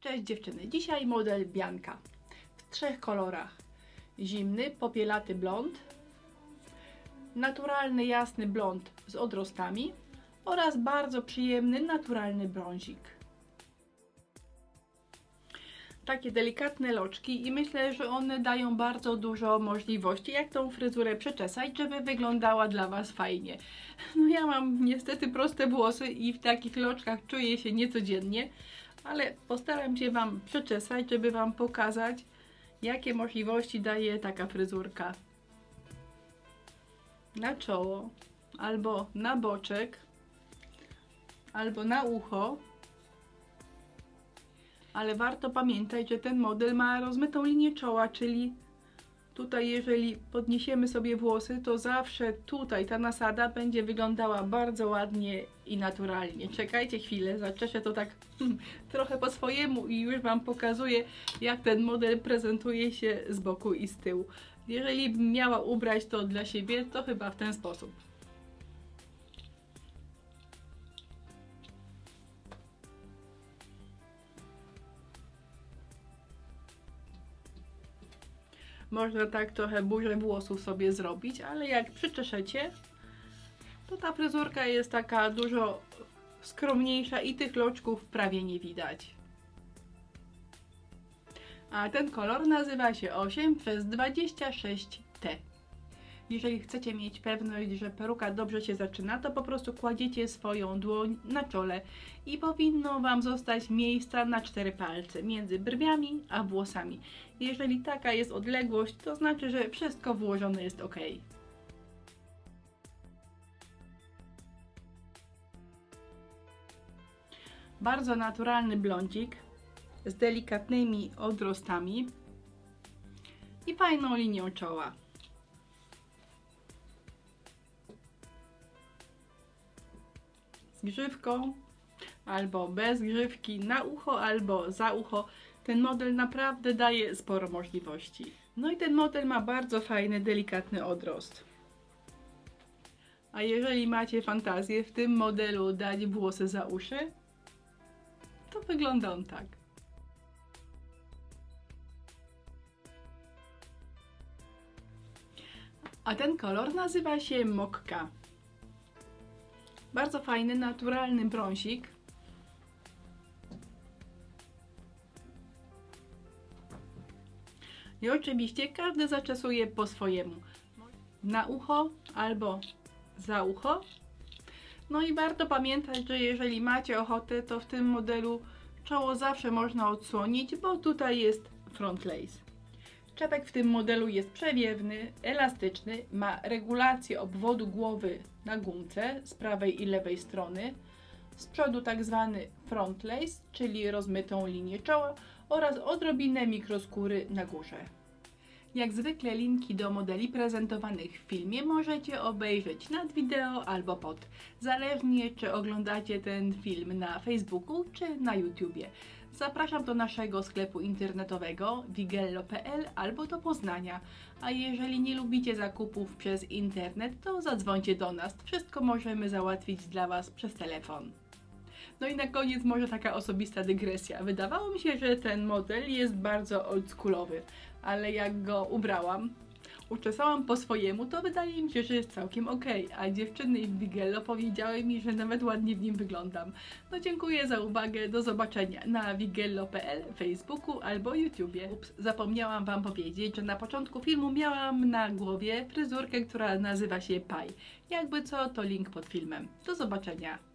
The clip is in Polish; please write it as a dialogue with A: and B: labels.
A: Cześć dziewczyny, dzisiaj model Bianka w trzech kolorach. Zimny, popielaty blond, naturalny jasny blond z odrostami oraz bardzo przyjemny naturalny brązik. Takie delikatne loczki i myślę, że one dają bardzo dużo możliwości, jak tą fryzurę przeczesać, żeby wyglądała dla Was fajnie. No ja mam niestety proste włosy i w takich loczkach czuję się niecodziennie, ale postaram się Wam przeczesać, żeby Wam pokazać, jakie możliwości daje taka fryzurka. Na czoło, albo na boczek, albo na ucho. Ale warto pamiętać, że ten model ma rozmytą linię czoła, czyli tutaj jeżeli podniesiemy sobie włosy, to zawsze tutaj ta nasada będzie wyglądała bardzo ładnie i naturalnie. Czekajcie chwilę, zaczeszę to tak hmm, trochę po swojemu i już Wam pokazuję, jak ten model prezentuje się z boku i z tyłu. Jeżeli miała ubrać to dla siebie, to chyba w ten sposób. Można tak trochę burzę włosów sobie zrobić, ale jak przyczeszecie, to ta fryzurka jest taka dużo skromniejsza i tych loczków prawie nie widać. A ten kolor nazywa się 8 przez 26T. Jeżeli chcecie mieć pewność, że peruka dobrze się zaczyna, to po prostu kładziecie swoją dłoń na czole i powinno Wam zostać miejsca na cztery palce między brwiami a włosami. Jeżeli taka jest odległość, to znaczy, że wszystko włożone jest ok. Bardzo naturalny blondzik z delikatnymi odrostami i fajną linią czoła. Grzywką albo bez grzywki, na ucho albo za ucho. Ten model naprawdę daje sporo możliwości. No i ten model ma bardzo fajny, delikatny odrost. A jeżeli macie fantazję w tym modelu dać włosy za uszy, to wygląda on tak. A ten kolor nazywa się Mokka. Bardzo fajny, naturalny brązik. I oczywiście każdy zaczesuje po swojemu. Na ucho albo za ucho. No i warto pamiętać, że jeżeli macie ochotę, to w tym modelu czoło zawsze można odsłonić, bo tutaj jest front lace. Czepek w tym modelu jest przewiewny, elastyczny, ma regulację obwodu głowy na gumce z prawej i lewej strony, z przodu tak zwany front lace, czyli rozmytą linię czoła oraz odrobinę mikroskóry na górze. Jak zwykle linki do modeli prezentowanych w filmie możecie obejrzeć nad wideo albo pod, zależnie czy oglądacie ten film na Facebooku czy na YouTubie. Zapraszam do naszego sklepu internetowego wigello.pl albo do Poznania. A jeżeli nie lubicie zakupów przez internet, to zadzwońcie do nas. Wszystko możemy załatwić dla Was przez telefon. No i na koniec może taka osobista dygresja. Wydawało mi się, że ten model jest bardzo oldschoolowy, ale jak go ubrałam, uczesałam po swojemu, to wydaje mi się, że jest całkiem ok. A dziewczyny w Bigello powiedziały mi, że nawet ładnie w nim wyglądam. No dziękuję za uwagę, do zobaczenia na wigello.pl, Facebooku albo YouTubie. Ups, zapomniałam Wam powiedzieć, że na początku filmu miałam na głowie fryzurkę, która nazywa się Paj. Jakby co, to link pod filmem. Do zobaczenia.